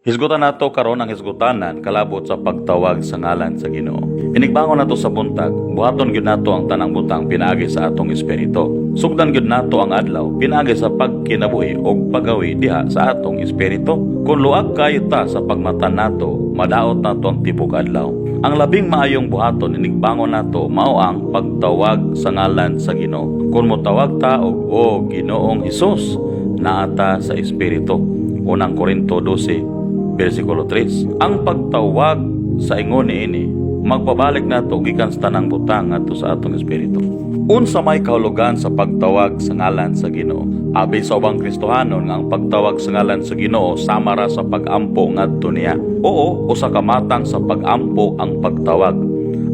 Hisgutan nato karon ang hisgutanan kalabot sa pagtawag sa ngalan sa Ginoo. Inigbangon nato sa buntag, buhaton gyud nato ang tanang butang pinaagi sa atong espiritu. Sugdan gyud nato ang adlaw pinaagi sa pagkinabuhi o pagawi diha sa atong espiritu. Kung luag kayo ta sa pagmatan nato, madaot nato ang tibok adlaw. Ang labing maayong buhaton inigbangon nato mao ang pagtawag sa ngalan sa Ginoo. Kung motawag ta og o Ginoong Hesus, naata sa espiritu. Unang Korinto 12 versikulo 3. Ang pagtawag sa ingon ini magpabalik nato gikan sa tanang butang ngadto sa atong espiritu. Unsa may kahulugan sa pagtawag sa ngalan sa Ginoo? Abi sa ubang Kristohanon nga ang pagtawag sa ngalan sa Ginoo sama ra sa pag-ampo ngadto niya. Oo, usa ka matang sa pag-ampo ang pagtawag.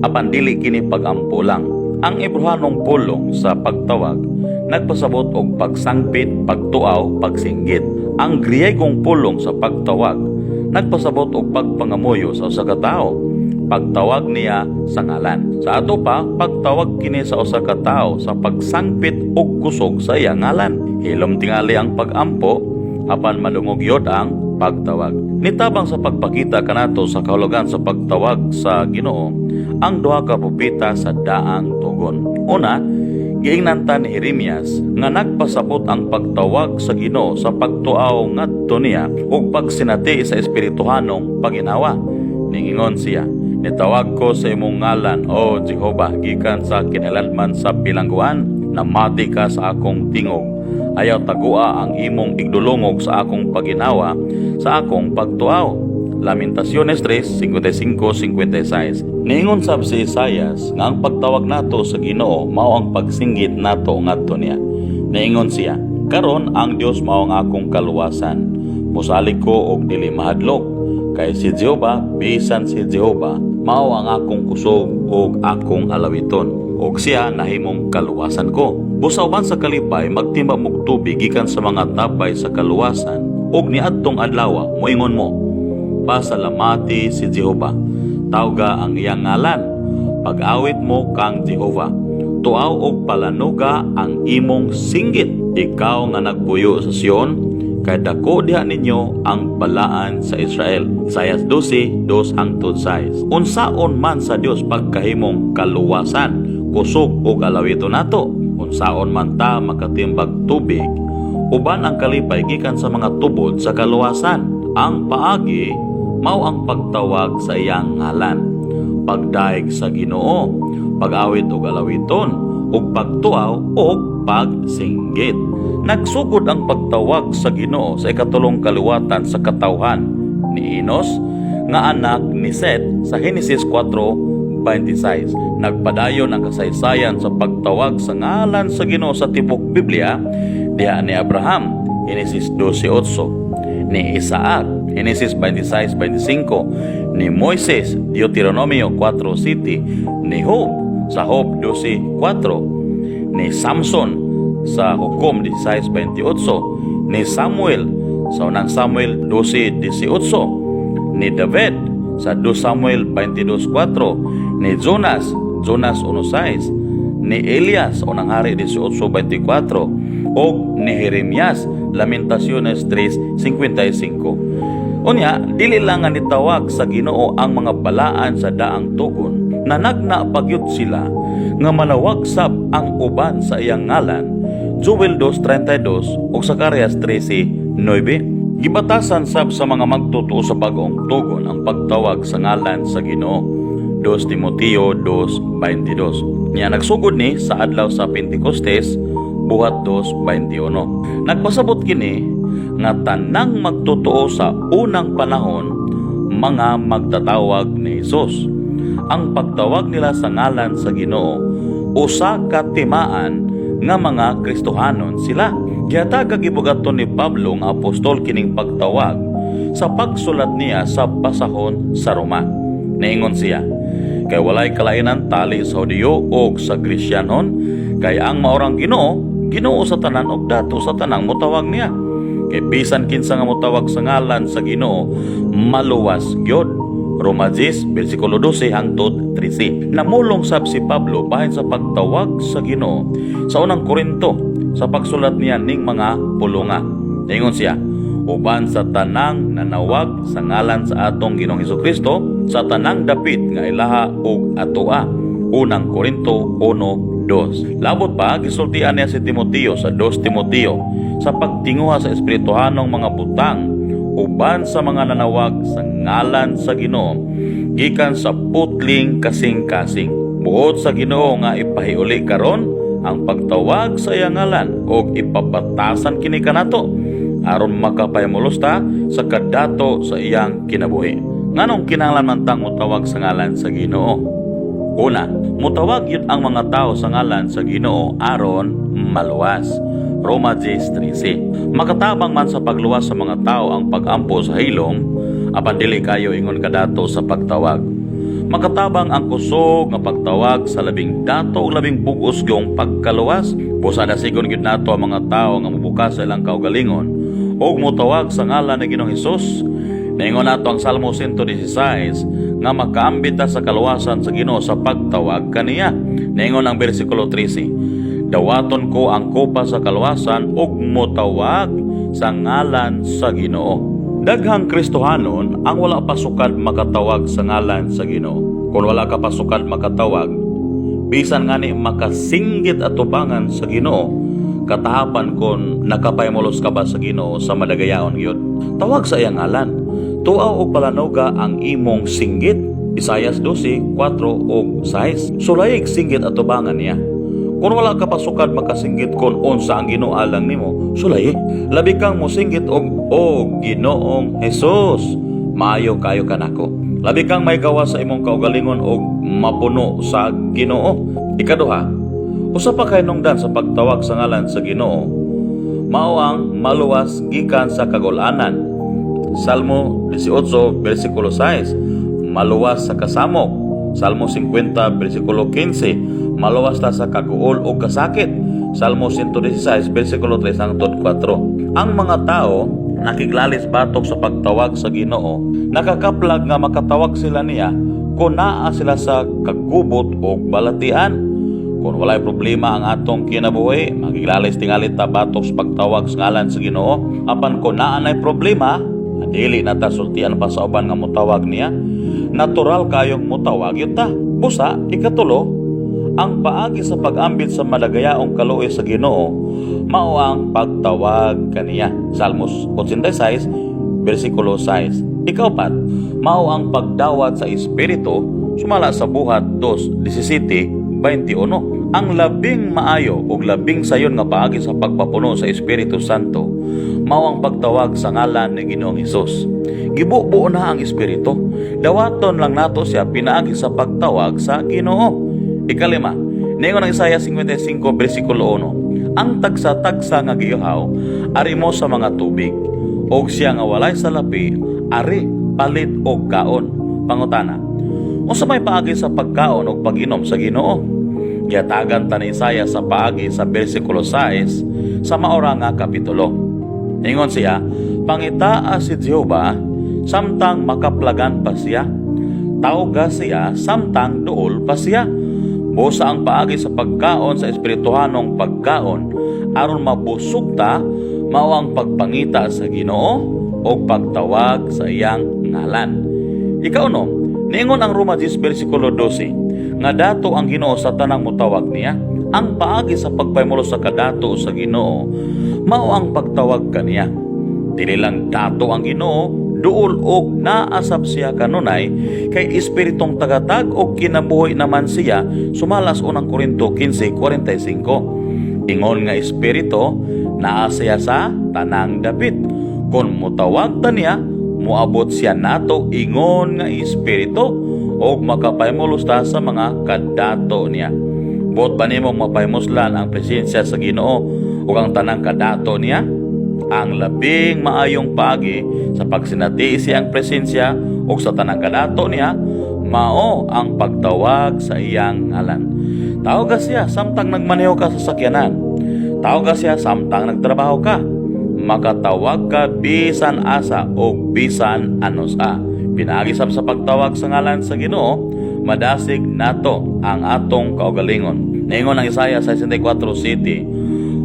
Apan dili kini pag-ampo lang. Ang Ebrohanong pulong sa pagtawag nagpasabot og pagsangpit, pagtuaw, pagsinggit. Ang Griegong pulong sa pagtawag nagpasabot og pagpangamuyo sa usa ka tawo pagtawag niya sa ngalan. Sa ato pa pagtawag kini sa usa ka tawo sa pagsangpit og kusog sa iyang ngalan. Hilom tingali ang pagampo apan malungog yod ang pagtawag. Nitabang sa pagpakita kanato sa kahulugan sa pagtawag sa Ginoo ang duha ka propeta sa daang tugon. Una Giingnanta ni Jeremias nga nagpasabot ang pagtawag sa Ginoo sa pagtuaw ngadto niya ug pagsinati sa espirituhanong paginawa. Ningingon siya, Nitawag ko sa imong ngalan, O Jehova, gikan sa kinaladman sa bilangguan, namati ka sa akong tingog. Ayaw tagua ang imong igdulungog sa akong paginawa, sa akong pagtuaw. Lamentaciones 3, 55-56 Niingon sab si Isayas nga ang pagtawag nato sa Ginoo mao ang pagsinggit nato ngadto niya. Niingon siya, karon ang Dios mao ang akong kaluwasan. Musalig ko og dili mahadlok kay si Jehova bisan si Jehova mao ang akong kusog og akong alawiton ug siya nahimong kaluwasan ko. Busaw man sa kalipay magtimba mog tubig gikan sa mga tapay sa kaluwasan ug niadtong adlaw moingon mo pasalamati si Jehova. Tawga ang iyang ngalan. Pag-awit mo kang Jehova. Tuaw og palanuga ang imong singgit. Ikaw nga nagpuyo sa Sion, kay dako diha ninyo ang balaan sa Israel. Isaiah 12, 2 hangtod 6. Unsaon man sa Dios pagkahimong kaluwasan, kusog o kalawito nato. Unsaon man ta makatimbag tubig, uban ang kalipay gikan sa mga tubod sa kaluwasan. Ang paagi mao ang pagtawag sa iyang ngalan. Pagdaig sa Ginoo, pag-awit og alawiton, ug pagtuaw ug pagsinggit. Nagsugod ang pagtawag sa Ginoo sa ikatulong kaliwatan sa katawhan ni Enos nga anak ni Seth sa Genesis 4:26. Nagpadayon ang kasaysayan sa pagtawag sa ngalan sa Ginoo sa tibok Biblia diha ni Abraham Genesis 12:8 ni Isaac Genesis 26:25 ni Moises Deuteronomio 4:7 ni Job sa Job 12:4 ni Samson sa Hukom 16:28 ni Samuel sa unang Samuel 12:18 ni David sa 2 Samuel 22:4 ni Jonas Jonas 1:6 ni Elias unang hari 18:24 o ni Jeremias Lamentaciones 3:55 Unya, dili lang nga nitawag sa Ginoo ang mga balaan sa daang tugon, nanagna pagyud sila nga manawag sab ang uban sa iyang ngalan. Joel 2:32 ug Zacarias 13:9. Gibatasan sab sa mga magtutuo sa bagong tugon ang pagtawag sa ngalan sa Ginoo. 2 Timoteo 2:22. Niya nagsugod ni sa adlaw sa Pentecostes buhat 2:21. Nagpasabot kini nga tanang magtotoo sa unang panahon mga magtatawag ni Hesus. Ang pagtawag nila sa ngalan sa Ginoo usa ka timaan nga mga Kristohanon sila. Kaya kagibugaton ni Pablo nga apostol kining pagtawag sa pagsulat niya sa pasahon sa Roma. Naingon siya, kay walay kalainan tali sa Hudiyo o sa Grisyanon, kay ang maorang Ginoo, Ginoo sa tanan og dato sa tanang mutawag niya. Kay bisan kinsa nga motawag sa ngalan sa Ginoo, maluwas gyud. Roma 10, versikulo 12 hangtod 13. Namulong sab si Pablo bahin sa pagtawag sa Ginoo sa unang Korinto sa pagsulat niya ning mga pulunga. Ingon siya, uban sa tanang nanawag sa ngalan sa atong Ginoong Hesus Kristo sa tanang dapit nga ilaha ug atoa. Unang Korinto 1:2. Labot pa gisultian niya si Timoteo sa 2 Timoteo sa pagtinguha sa espirituhanong mga butang uban sa mga nanawag sa ngalan sa Ginoo gikan sa putling kasing-kasing. Buot sa Ginoo nga ipahiuli karon ang pagtawag sa iyang ngalan o ipapatasan kini kanato aron makapahimulos ta sa kadato sa iyang kinabuhi. Nganong kinahanglan man tang mutawag sa ngalan sa Ginoo? Una, mutawag yun ang mga tao sa ngalan sa Ginoo aron maluwas. Roma 10.13 Makatabang man sa pagluwas sa mga tao ang pagampo sa hilom, apan dili kayo ingon kadato sa pagtawag. Makatabang ang kusog nga pagtawag sa labing dato ug labing bugos gyong pagkaluwas. Busa na sigon gyud nato ang mga tao nga mubukas sa ilang kaugalingon ug mutawag sa ngalan ni Ginoong Hesus. Naingon nato ang Salmo 116 nga makaambit ta sa kaluwasan sa Ginoo sa pagtawag kaniya. Naingon ang bersikulo 13, Dawaton ko ang kopa sa kaluwasan ug mutawag sa ngalan sa Ginoo. Daghang Kristohanon ang wala pasukad makatawag sa ngalan sa Ginoo. Kung wala ka pasukad makatawag, bisan nga ni makasinggit at tubangan sa Ginoo, katahapan kon nakapaymulos ka ba sa Ginoo sa madagayaon gyud. Tawag sa iyang ngalan. Tuaw og palanoga ang imong singgit. Isayas 12, 4 ug 6. Sulaig singgit at tubangan niya. Kung wala ka pasukad makasinggit kon unsa ang Ginoo alang nimo, sulay. Labi kang mosinggit og og Ginoong Hesus. Maayo kayo kanako. Labi kang may gawa sa imong kaugalingon og mapuno sa Ginoo. Ikaduha, usa pa kay nungdan sa pagtawag sa ngalan sa Ginoo. Mao ang maluwas gikan sa kagulanan. Salmo 18 versikulo 6, maluwas sa kasamok. Salmo 50 versikulo 15, maluwas ta sa kaguol o kasakit. Salmo 116 versikulo 3 hangtod 4. Ang mga tao nakiglalis batok sa pagtawag sa Ginoo, nakakaplag nga makatawag sila niya kung naa sila sa kagubot o balatian. Kung walay problema ang atong kinabuhi, magiglalis tingali ta batok sa pagtawag sa ngalan sa Ginoo. Apan kung naa nay problema, dili na ta sultian pa sa uban nga mutawag niya. Natural kayong mutawag yun. Busa, ikatulo, ang paagi sa pag-ambit sa malagayaong kaluoy sa Ginoo mao ang pagtawag kaniya. Salmos 86 bersikulo 6. Ikaw pat, mao ang pagdawat sa espiritu sumala sa buhat 2:17 21. Ang labing maayo ug labing sayon nga paagi sa pagpapuno sa Espiritu Santo mao ang pagtawag sa ngalan ni Ginoong Hesus. Gibubuo na ang Espiritu. Dawaton lang nato siya pinaagi sa pagtawag sa Ginoo. Ikalima, ningon ang Isaiah 55 bersikulo 1, ang tagsa-tagsa nga giihaw ari mo sa mga tubig, og siya nga walay sa lapi, ari palit og kaon. Pangutana, unsa may paagi sa pagkaon og pag-inom sa Ginoo? Giyatagan ta ni Isaiah sa paagi sa bersikulo 6 sa maora nga kapitulo. Ingon siya, pangitaa si Jehova samtang makaplagan pa siya. Tawga siya samtang duol pa siya. Busa ang paagi sa pagkaon sa espirituhanong pagkaon aron mabusog ta mao ang pagpangita sa Ginoo o pagtawag sa iyang ngalan. Ikaw no, niingon ang Roma 10 bersikulo 12 nga dato ang Ginoo sa tanang mutawag niya. Ang paagi sa pagpaymulo sa kadato sa Ginoo mao ang pagtawag kaniya. Dili lang dato ang Ginoo duol og naasap siya kanunay kay espiritong tagatag og kinabuhi naman siya sumalas unang Korinto 15:45 ingon nga espiritu naa siya sa tanang dapit kon mutawag ta niya muabot siya nato ingon nga espiritu og makapaymulos ta sa mga kadato niya Buot ba nimo mapaymuslan ang presensya sa Ginoo ug ang tanang kadato niya? ang labing maayong pagi sa pagsinati siyang presensya o sa tanang kadato niya, mao ang pagtawag sa iyang ngalan. Tawag siya samtang nagmaneho ka sa sakyanan. Tawag siya samtang nagtrabaho ka. Makatawag ka bisan asa o bisan anos a. Pinagisap sa pagtawag sa ngalan sa Ginoo, madasig nato ang atong kaugalingon. Ningon ang Isaiah 64 City,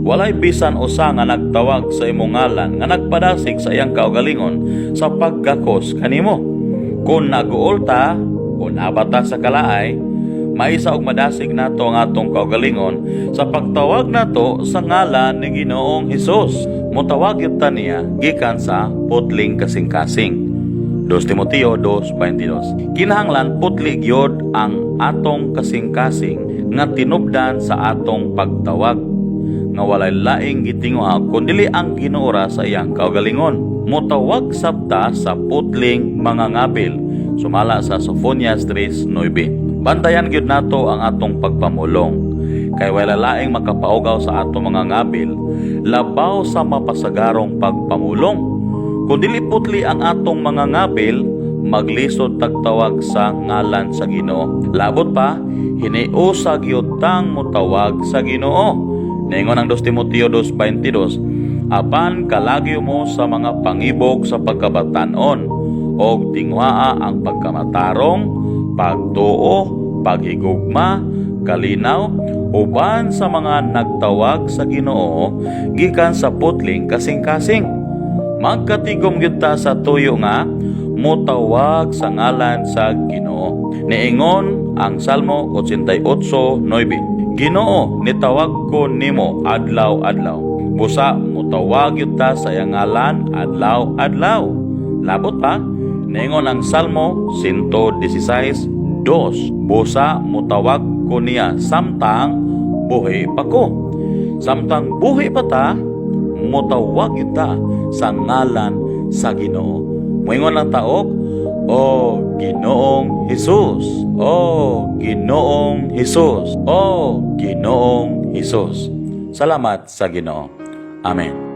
Walay bisan usa nga nagtawag sa imong ngalan nga nagpadasig sa iyang kaugalingon sa paggakos kanimo. Kung naguol ta, kung abata sa kalaay, maisa og madasig nato ang atong kaugalingon sa pagtawag nato sa ngalan ni Ginoong Hesus. Mutawag yun ta niya gikan sa putling kasing-kasing. 2 Timoteo 2.22 Kinahanglan putli gyud ang atong kasing-kasing nga tinubdan sa atong pagtawag nga walay laing gitinguha kundi ang ginuora sa iyang kaugalingon. Mutawag sabta sa putling mga ngabil sumala sa Sophonias 3.9 Bantayan gyud nato ang atong pagpamulong kay wala laing makapaugaw sa atong mga ngabil labaw sa mapasagarong pagpamulong kung dili putli ang atong mga ngabil, maglisod tagtawag sa ngalan sa Ginoo. Labot pa, hiniusag yutang mutawag sa Ginoo. Ningon ang 2 Timoteo 2.22, Apan kalagyo mo sa mga pangibog sa pagkabatanon, o tinguhaa ang pagkamatarong, pagtuo, paghigugma, kalinaw, uban sa mga nagtawag sa Ginoo, gikan sa putling kasing-kasing magkatigom gyud ta sa tuyo nga mutawag sa ngalan sa Ginoo. Niingon ang Salmo 88:9. Ginoo, nitawag ko nimo adlaw-adlaw. Busa mutawag gyud ta sa ngalan adlaw-adlaw. Labot pa, niingon ang Salmo 116:2. Busa mutawag ko niya samtang buhi pa ko. Samtang buhi pa ta, mutawag kita sa ngalan sa Ginoo. Moingon lang taok, O Ginoong Hesus, O Ginoong Hesus, O Ginoong Hesus. Salamat sa Ginoo. Amen.